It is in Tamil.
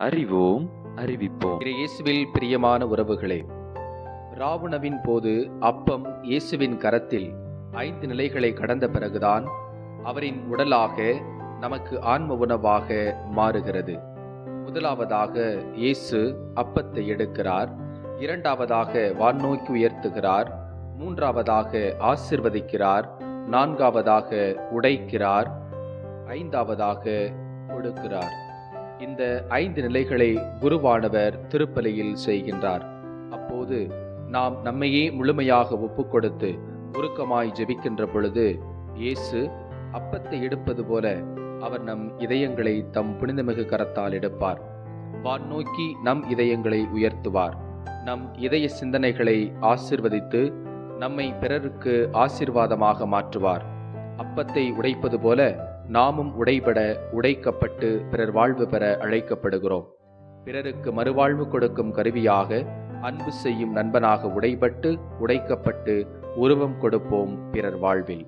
அறிவோம் அறிவிப்போம். இயேசுவில் பிரியமான உறவுகளே ராவுணவின் போது அப்பம் இயேசுவின் கரத்தில் ஐந்து நிலைகளை கடந்த பிறகுதான் அவரின் உடலாக நமக்கு ஆன்ம உணவாக மாறுகிறது. முதலாவதாக இயேசு அப்பத்தை எடுக்கிறார் இரண்டாவதாக வான்நோக்கி உயர்த்துகிறார் மூன்றாவதாக ஆசிர்வதிக்கிறார் நான்காவதாக உடைக்கிறார் ஐந்தாவதாக கொடுக்கிறார். இந்த ஐந்து நிலைகளை குருவானவர் திருப்பலியில் செய்கின்றார். அப்போது நாம் நம்மையே முழுமையாக ஒப்புக்கொடுத்து உருக்கமாய் ஜெபிக்கின்ற பொழுது இயேசு அப்பத்தை எடுப்பது போல அவர் நம் இதயங்களை தம் புனிதமிகு கரத்தால் எடுப்பார். வான் நோக்கி நம் இதயங்களை உயர்த்துவார். நம் இதய சிந்தனைகளை ஆசிர்வதித்து நம்மை பிறருக்கு ஆசீர்வாதமாக மாற்றுவார். அப்பத்தை உடைப்பது போல நாமும் உடைபட உடைக்கப்பட்டு பிறர் வாழ்வு பெற அழைக்கப்படுகிறோம். பிறருக்கு மறுவாழ்வு கொடுக்கும் கருவியாக அன்பு செய்யும் நண்பனாக உடைபட்டு உடைக்கப்பட்டு உருவம் கொடுப்போம் பிறர் வாழ்வில்.